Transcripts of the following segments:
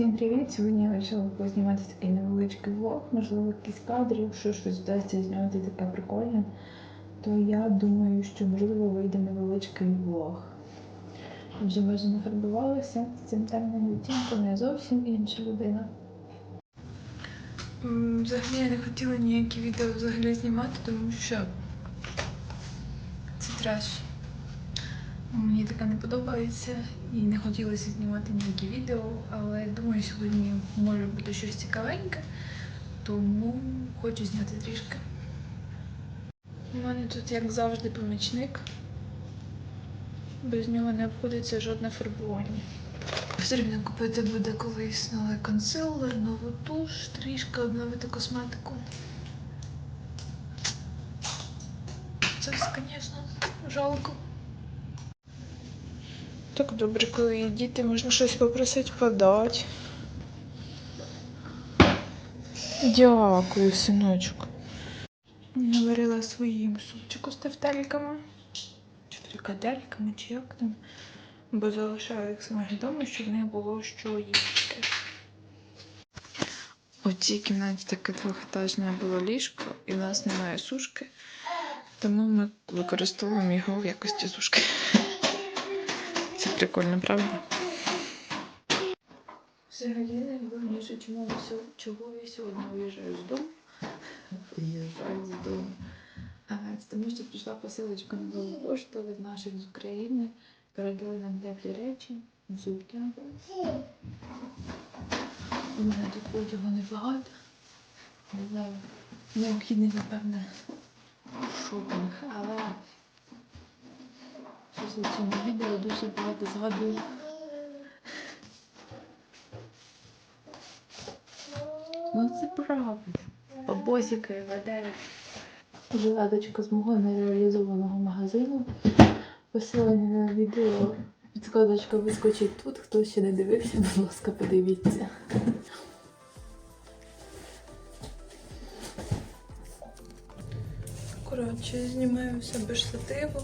Всім привіт! Сьогодні я вирішила познімати такий невеличкий влог, можливо, якісь кадри, якщо щось вдасться зняти таке прикольне, то я думаю, що можливо вийде невеличкий влог. Я Вже майже нафарбувалася з цим темним відтінком, я зовсім інша людина. Взагалі я не хотіла ніякі відео взагалі знімати, тому що це треш. Мені таке не подобається і не хотілося знімати ніякі відео, але думаю, сьогодні може бути щось цікавеньке, тому хочу зняти трішки. У мене тут, як завжди, помічник. Без нього не обходиться жодне фарбування. Потрібно купити буде колись новий консилер, нову туш, трішки обновити косметику. Це звісно, жалко. Так добре, коли є діти, можна щось попросити подати. Дякую, синочок. Наварила своїм супчику з тефтельками. Чи фрикадельками, чи як там. Бо залишаю їх саме вдома, щоб не було що їсти. У цій кімнаті таке двохетажне було ліжко, і в нас немає сушки, тому ми використовуємо його в якості сушки. Це прикольно, правда? Взагалі найголовніше, чому чого я сьогодні виїжджаю з дому. Виїжджаю з дому. Тому що прийшла посилочка на нову пошту від наших з України. Передали нам теплі речі, взуття. У мене тут одягу небагато. Не знаю, необхідний, напевне, шопінг, але у цьому відео дуже багато згадую. Ну це правда. Бабосіки веде. Жилеточка з мого нереалізованого магазину. Посилання на відео. Підсказочка вискочить тут. Хто ще не дивився, будь ласка, подивіться. Коротше, знімаю все без штативу,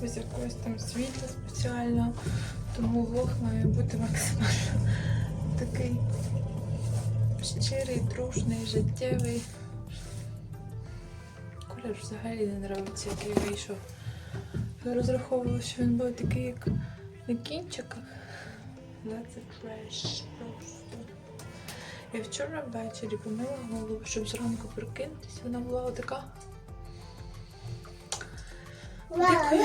без якогось там світла спеціального. Тому влог має бути максимально такий щирий, дружний, життєвий. Колір взагалі не подобається, який вийшов. Я розраховувала, що він буде такий, як на кінчиках. Да, це треш просто. Я вчора ввечері помила голову, щоб зранку прокинутися. Вона була отака. Дякую,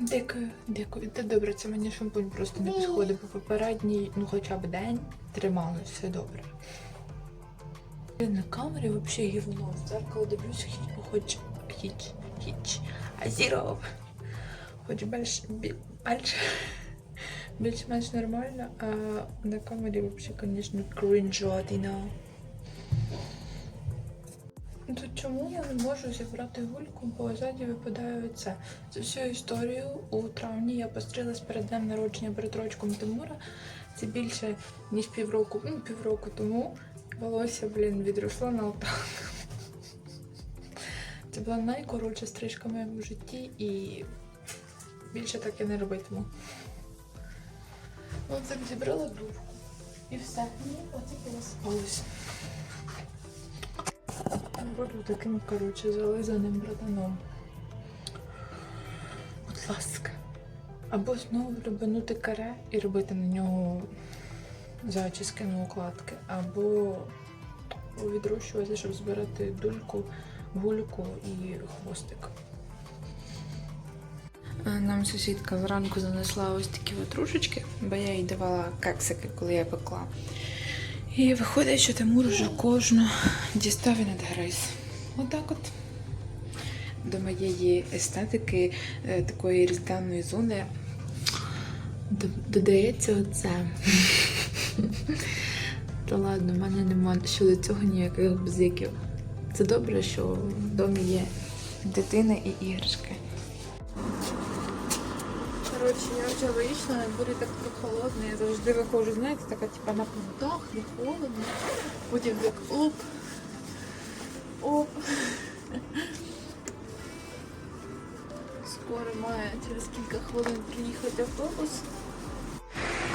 дякую, дякую. Та добре, це мені шампунь просто не підходить, бо попередній, ну хоча б день трималось все добре. На камері взагалі гівно. В дзеркало дивлюся, хіч, хоч хіч, хіч. А зіро. Хоч більш більш більш-менш нормально, а на камері взагалі, звісно, крінжотіна. Тут чому я не можу зібрати гульку, бо ззаді випадає оце. За всю історію у травні я пострілась перед днем народження перед рочком Тимура. Це більше ніж півроку, ну півроку тому. Волосся, блін, відросло на отак. Це була найкоротша стрижка в моєму житті і більше так я не робитиму. От так зібрала грудку. І все. І оце Буду таким, коротше, зализаним братаном. Будь ласка. Або знову рубанути каре і робити на нього зачіски на укладки, або відрощувати, щоб збирати дульку, гульку і хвостик. Нам сусідка зранку занесла ось такі ватрушечки, бо я їй давала кексики, коли я пекла. І виходить, що Тимур вже кожну дістав і надгриз. Отак от. До моєї естетики е, такої різдвяної зони додається оце. Та ладно, в мене нема щодо цього ніяких бзиків. Це добре, що в домі є дитина і іграшки. Коротше, я вже вийшла, дворі так прохолодно, я завжди виходжу, знаєте, така типа на плитах, не холодно. Потім так оп. Оп. Скоро має через кілька хвилин приїхати автобус.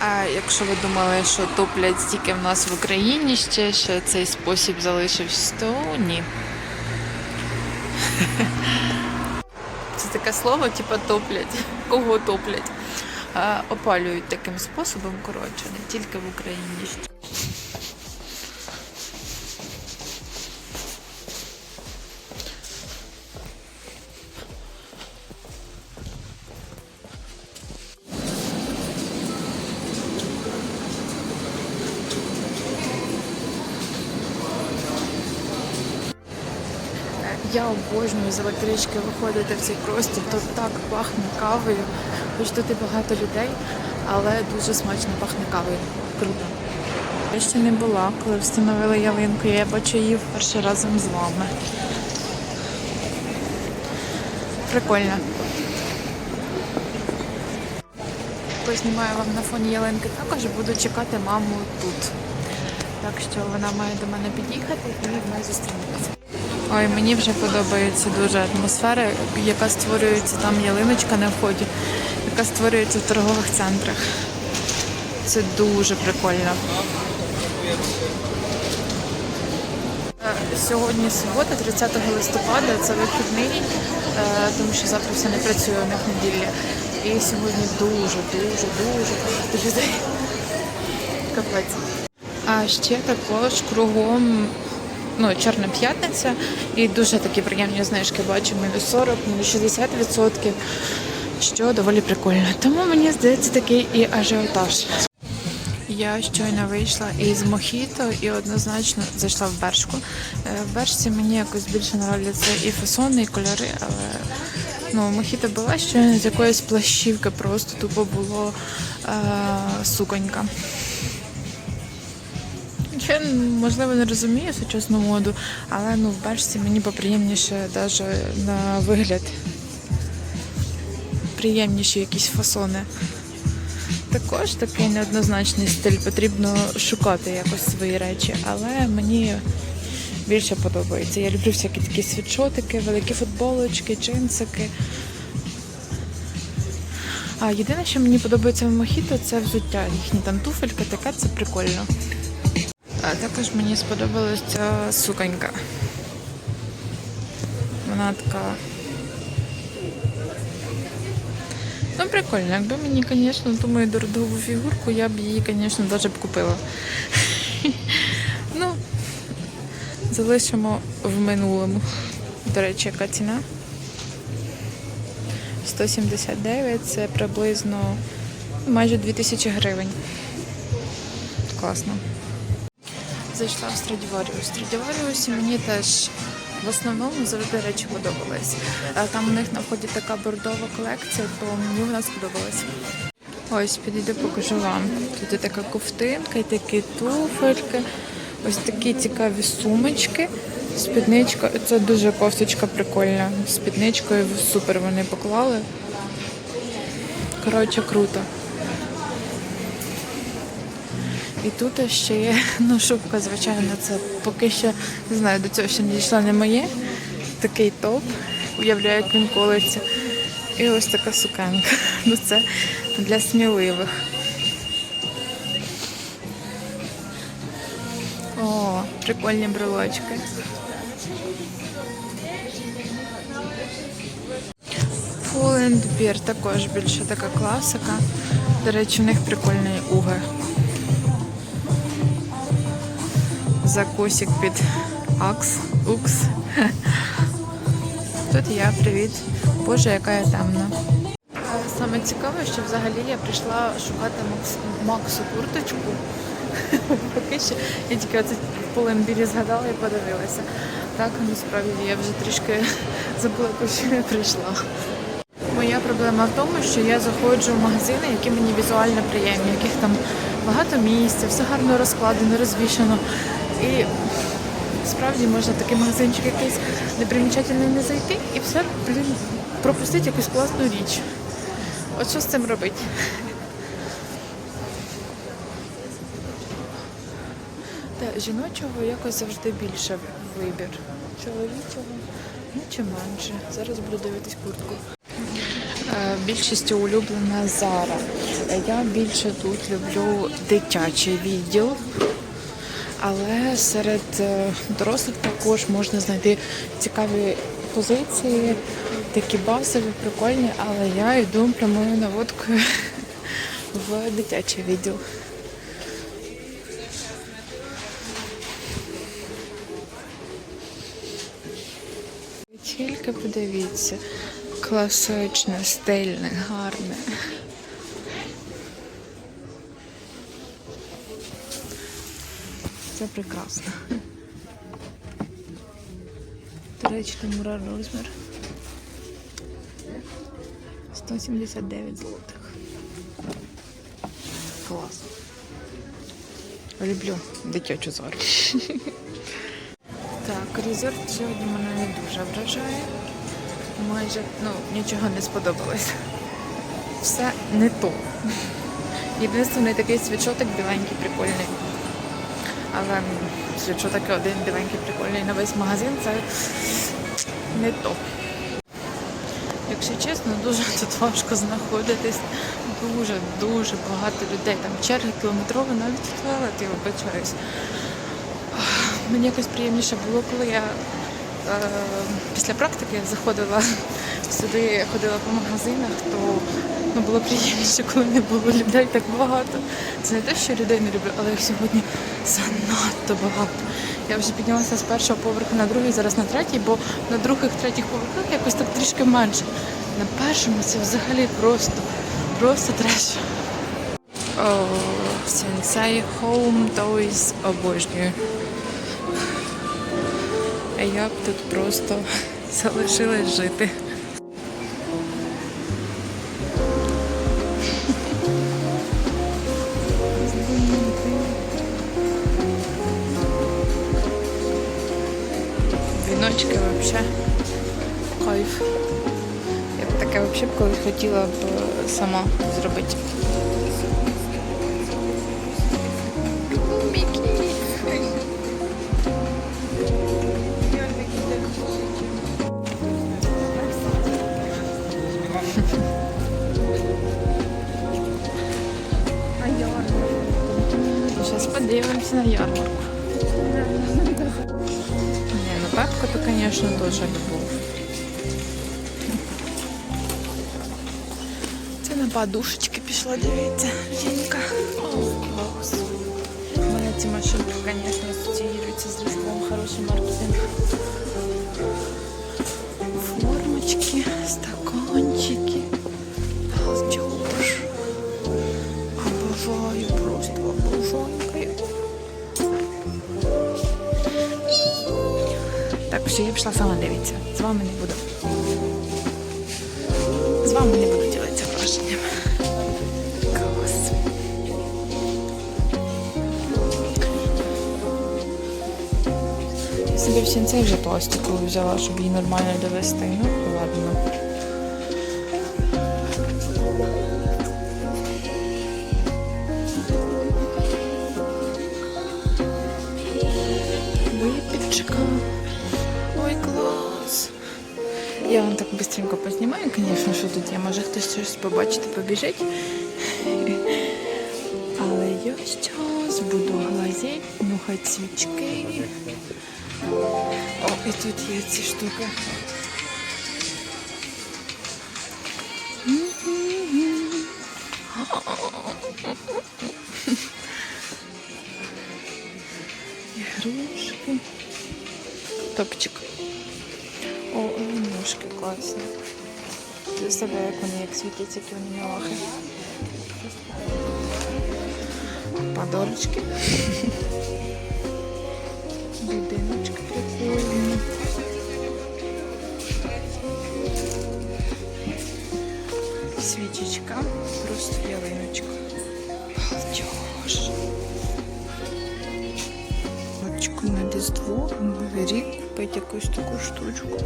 А якщо ви думали, що топлять тільки в нас в Україні ще, що цей спосіб залишився, то ні. Таке слово, типу топлять. Кого топлять? Опалюють таким способом, коротше, не тільки в Україні. Обожнюю з електрички виходити в цей простір. Тут так пахне кавою. Хоч тут і багато людей, але дуже смачно пахне кавою. Круто. Я ще не була, коли встановили ялинку. Я бачу її вперше разом з вами. Прикольно. Познімаю вам на фоні ялинки також, буду чекати маму тут. Так що вона має до мене під'їхати і ми зустрінемося. Ой, мені вже подобається дуже атмосфера, яка створюється там ялиночка на вході, яка створюється в торгових центрах. Це дуже прикольно. Е, Сьогодні субота, 30 листопада, це вихідний, е, тому що завтра все не працює у них неділя. І сьогодні дуже, дуже, дуже багато людей. Капець. А ще також кругом ну, Чорна п'ятниця і дуже такі приємні знижки бачу, мінус 40, мінус 60%, що доволі прикольно. Тому мені здається такий і ажіотаж. Я щойно вийшла із Мохіто і однозначно зайшла в Бершку. Е, В Бершці мені якось більше нравляться і фасони, і кольори, але ну, Мохіто була щойно з якоїсь плащівки, просто тупо було е, суконька. Я можливо не розумію сучасну моду, але ну в бачці мені поприємніше навіть на вигляд. Приємніші якісь фасони. Також такий неоднозначний стиль, потрібно шукати якось свої речі, але мені більше подобається. Я люблю всякі такі світшотики, великі футболочки, джинсики. А єдине, що мені подобається в Мохіто, це взуття. Їхні там туфельки, таке це прикольно. А також мені сподобалась ця суконька. Вона така. Ну, прикольно. Якби мені, звісно, ту мою дорогу фігурку, я б її, звісно, навіть б купила. ну, залишимо в минулому. До речі, яка ціна? 179 це приблизно майже 2000 гривень. Класно зайшла в Страдіваріус. Страдіваріусі мені теж в основному завжди речі подобались. А Там у них на вході така бордова колекція, то мені вона сподобалась. Ось підійду, покажу вам. Тут є така ковтинка, і такі туфельки, ось такі цікаві сумочки. Спідничка, це дуже кофточка прикольна. Спідничкою супер вони поклали. Коротше, круто. І тут ще є ну, шубка, звичайно, це поки що не знаю, до цього ще не дійшла не моє. Такий топ. Уявляю, як він колиться. І ось така сукенка. Ну це для сміливих. О, прикольні брелочки. Фулендбір також більше така класика. До речі, в них прикольний угер. Закусик під акс, укс. Тут я, привіт. Боже, яка я темна. Саме цікаве, що взагалі я прийшла шукати Макс, Максу курточку. Поки що я тільки оце полембілі згадала і подивилася. Так, насправді я вже трішки забула, що я прийшла. Моя проблема в тому, що я заходжу в магазини, які мені візуально приємні, яких там багато місця, все гарно розкладено, розвішано. І справді можна такий магазинчик якийсь непримічательний не зайти і все, блін, пропустити якусь класну річ. От що з цим робити? Та жіночого якось завжди більше вибір. Чоловічого, ну чи менше. Зараз буду дивитись куртку. Е, Більшістю улюблена Зара. Е, Я більше тут люблю дитячий відділ, але серед е, дорослих також можна знайти цікаві позиції, такі базові, прикольні, але я йду прямою наводкою в дитячий відділ. Тільки подивіться, класичне, стильне, гарне. Це прекрасно. До речі, там мура розмір. 179 злотих. Клас. Люблю дитячу зору. Так, резорт сьогодні мене не дуже вражає. Майже ну, нічого не сподобалось. Все не то. Єдиний такий свічотик біленький, прикольний. Але м, свічотик один біленький, прикольний на весь магазин це не то. Якщо чесно, дуже тут важко знаходитись. Дуже, дуже багато людей. Там черги кілометрові, навіть в туалет, я вибачаюсь. Мені якось приємніше було, коли я е, після практики заходила сюди, ходила по магазинах, то ну, було приємніше, коли не було людей так багато. Це не те, що людей не люблю, але їх сьогодні занадто багато. Я вже піднялася з першого поверху на другий, зараз на третій, бо на других, третіх поверхах якось так трішки менше. На першому це взагалі просто, просто треш. Sensei Home Toys обожнюю. А я б тут просто залишилась жити. Б таке взагалі б колись хотіла б е, сама зробити. Мікі. Зараз подивимося на ярмарку. Не, ну пепка то, конечно, тоже любов. на подушечки пішла, дивіться. Жінка. О, клас. У мене ці машинки, звісно, асоціюються з Різдвом. Хороший маркетинг. Формочки, стаканчики. Балдеж. Обожаю, просто обожаю. Так, все, я пішла сама дивитися. З вами не буду. З вами не буду Я собі в сінцей вже пластикову взяла, щоб її нормально довести. Ну, ладно. Випічка. Ой, клас. Я вам так быстренько познімаю, звісно, що тут є. Може хтось щось побачити, побіжить. Але я зараз буду глазеть, нюхати свічки. О, і тут є ці штуки. Ігрушки. Топчик. О, і ножки класні. Ти себе, як вони як світяться, які вони мілахи. Подорочки. Будиночки прикольні. Свічечка, просто ялиночка. Балдеж. Очку на Різдво, Новий рік купити якусь таку штучку.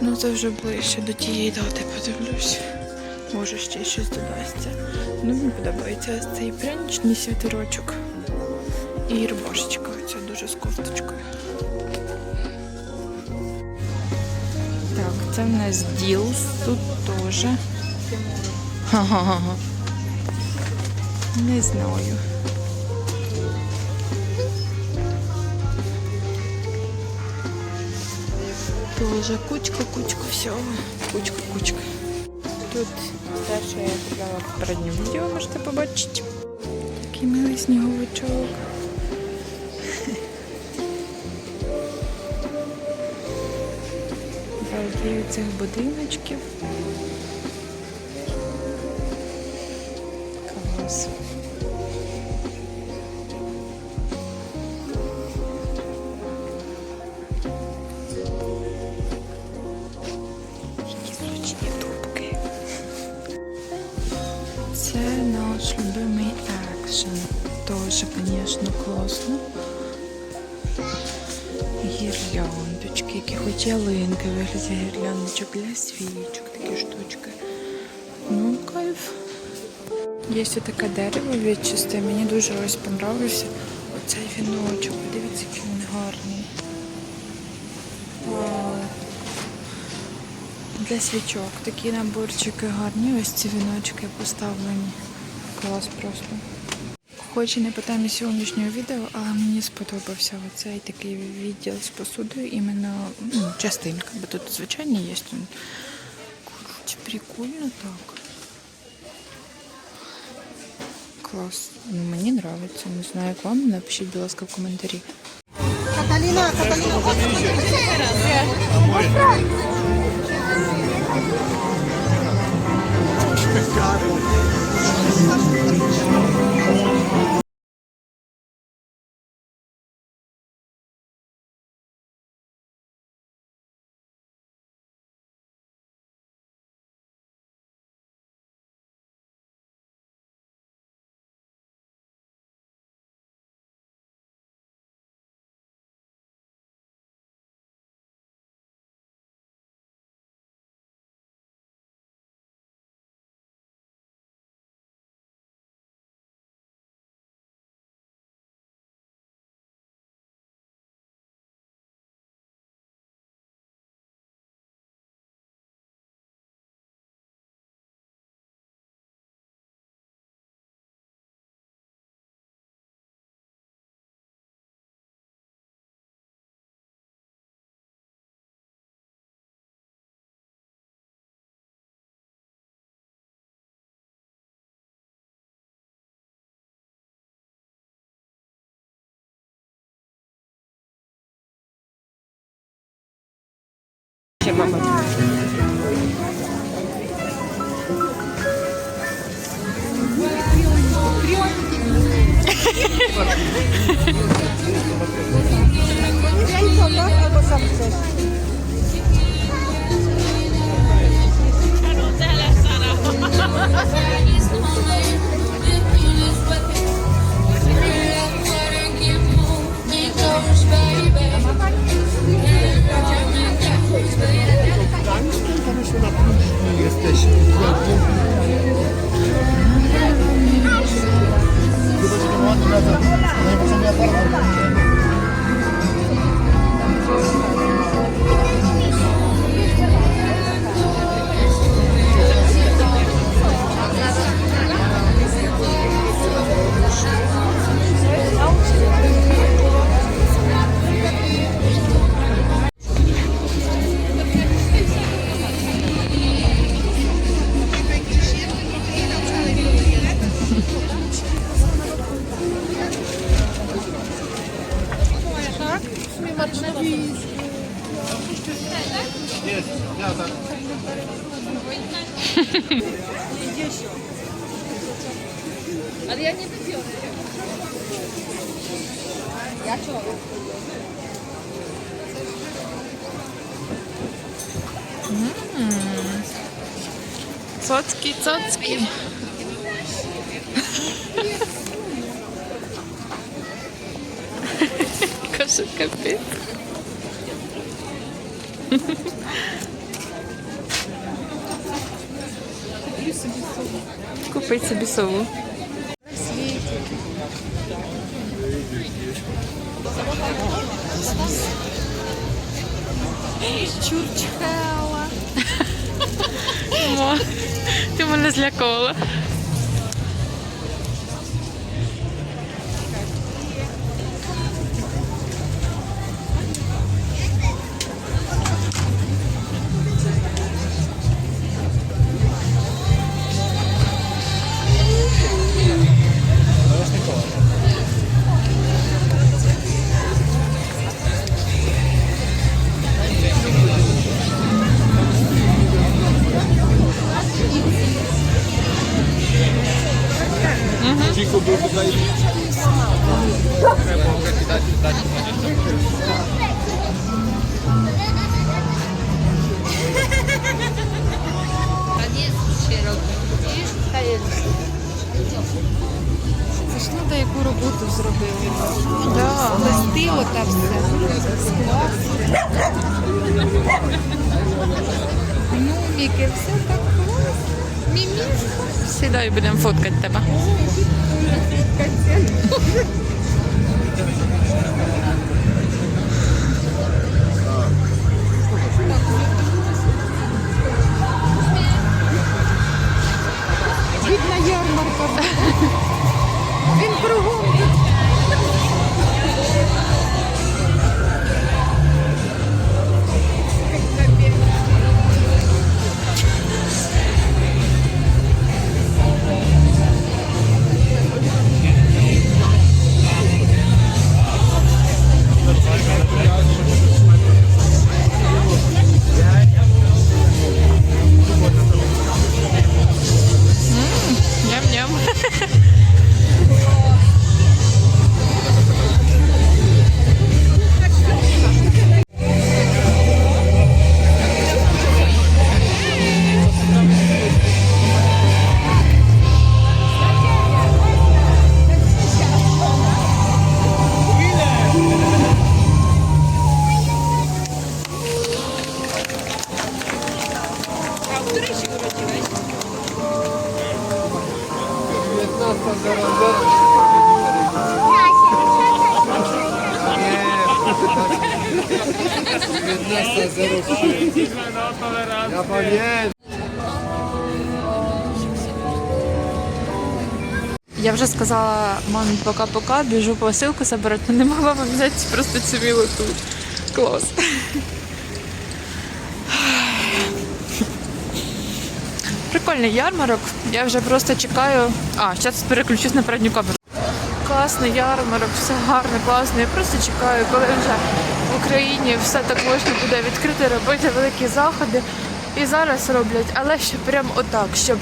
Ну це вже ближче до тієї дати подивлюсь. Може ще щось додасться. Ну мені подобається цей пряничний світерочок. І рубашечка оця дуже з кофточкою. Так, це в нас діл тут теж. Ха-ха-ха. Не знаю. Тоже кучка, кучка всього. Кучка, кучка. Тут те, що я купляла в попередньому відео, можете побачити. Такий милий сніговичок. Балдію цих будиночків. Хоч ялинки, вигляді гірляндочок для свічок, такі штучки. Ну, кайф. Є ось таке дерево відчисте. Мені дуже ось понравився оцей віночок. Подивіться, який він гарний. Вау. Для свічок такі наборчики гарні. Ось ці віночки поставлені. Клас просто. Хоч і не по темі сьогоднішнього відео, але мені сподобався оцей такий відділ з посудою, іменно ну, частинка, бо тут звичайні є. він. Прикольно так. Клас. Ну, мені подобається. Не знаю, як вам. Напишіть, будь ласка, в коментарі. Каталіна, Каталіна, się mama. Tylko tak, albo sam chcesz. Karuzele, Sara. Цоцки, цоцки. Каже, капець. Купить собі сову. Ти мене Нуміки, все так класно. Мімішка. Сідай, будемо фоткати тебе. Бідна ярмарка. Він кругом. Пока-пока, біжу посилку забирати, не могла вам взяти просто цю мілоту. Клас. Прикольний ярмарок. Я вже просто чекаю. А, зараз переключусь на передню камеру. Класний ярмарок, все гарно, класно. Я просто чекаю, коли вже в Україні все так можна буде відкрити, робити великі заходи. І зараз роблять, але ще прям отак, щоб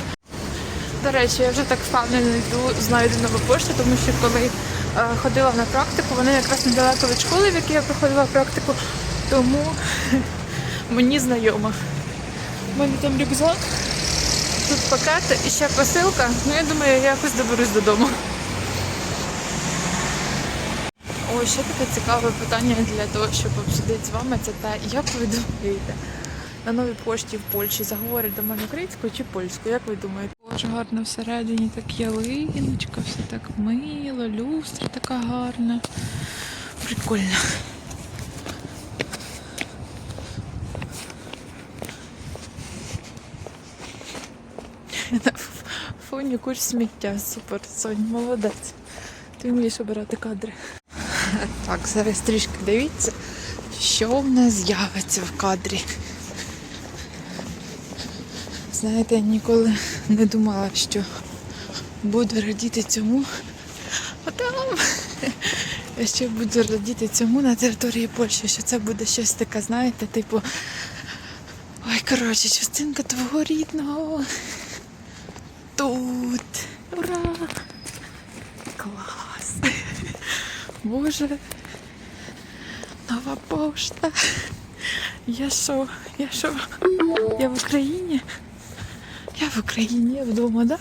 до речі, я вже так впевнено йду, знаю до нову пошту, тому що коли е, ходила на практику, вони якраз недалеко від школи, в якій я проходила практику, тому мені знайомо. У мене там рюкзак, тут пакети і ще посилка. Ну я думаю, я якось доберусь додому. Ой, ще таке цікаве питання для того, щоб обсудити з вами, це те, як ви думаєте, на новій пошті в Польщі заговорять до мене українською чи польською? Як ви думаєте? Дуже гарно всередині так ялиночка, все так мило, люстра така гарна. Прикольно. На фоні курс сміття. Супер, Сонь, молодець. Ти вмієш обирати кадри. Так, зараз трішки дивіться, що в нас з'явиться в кадрі. Знаєте, я ніколи не думала, що буду радіти цьому. А там я ще буду радіти цьому на території Польщі, що це буде щось таке, знаєте, типу. Ой, коротше, частинка твого рідного. Тут. Ура! Клас! Боже. Нова пошта. Я що? Я що? Я в Україні? Я в Україні, я вдома, да?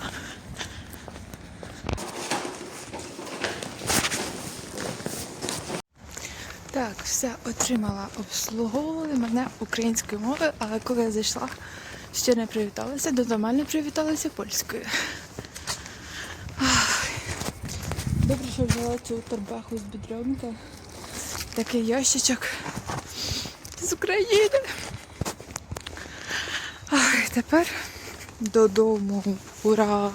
Так, все отримала, обслуговували мене українською мовою, але коли я зайшла, ще не привіталася, до мене привіталася польською. Добре, що взяла цю торбаху з бідрянка. Такий ящичок з України. Ах, тепер додому. Ура!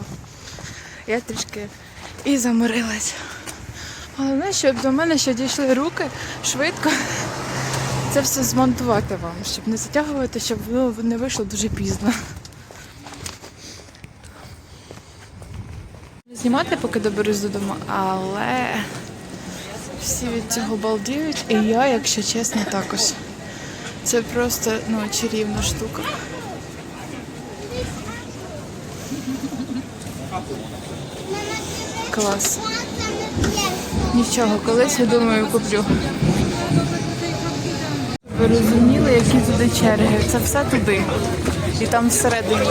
Я трішки і заморилась. Головне, щоб до мене ще дійшли руки швидко. Це все змонтувати вам, щоб не затягувати, щоб воно не вийшло дуже пізно. Знімати, поки доберусь додому, але всі від цього балдіють, і я, якщо чесно, також. Це просто ну, чарівна штука. Клас. Нічого, колись я думаю, куплю. Ви розуміли, які туди черги? Це все туди. І там всередині.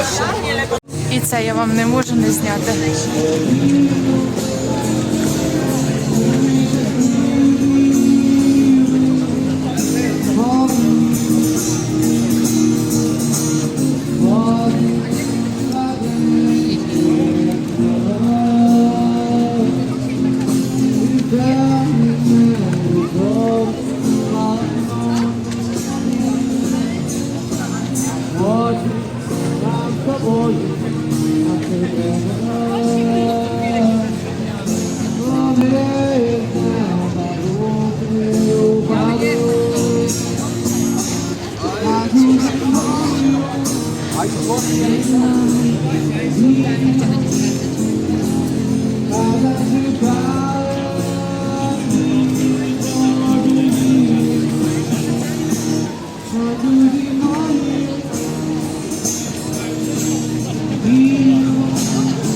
І це я вам не можу не зняти.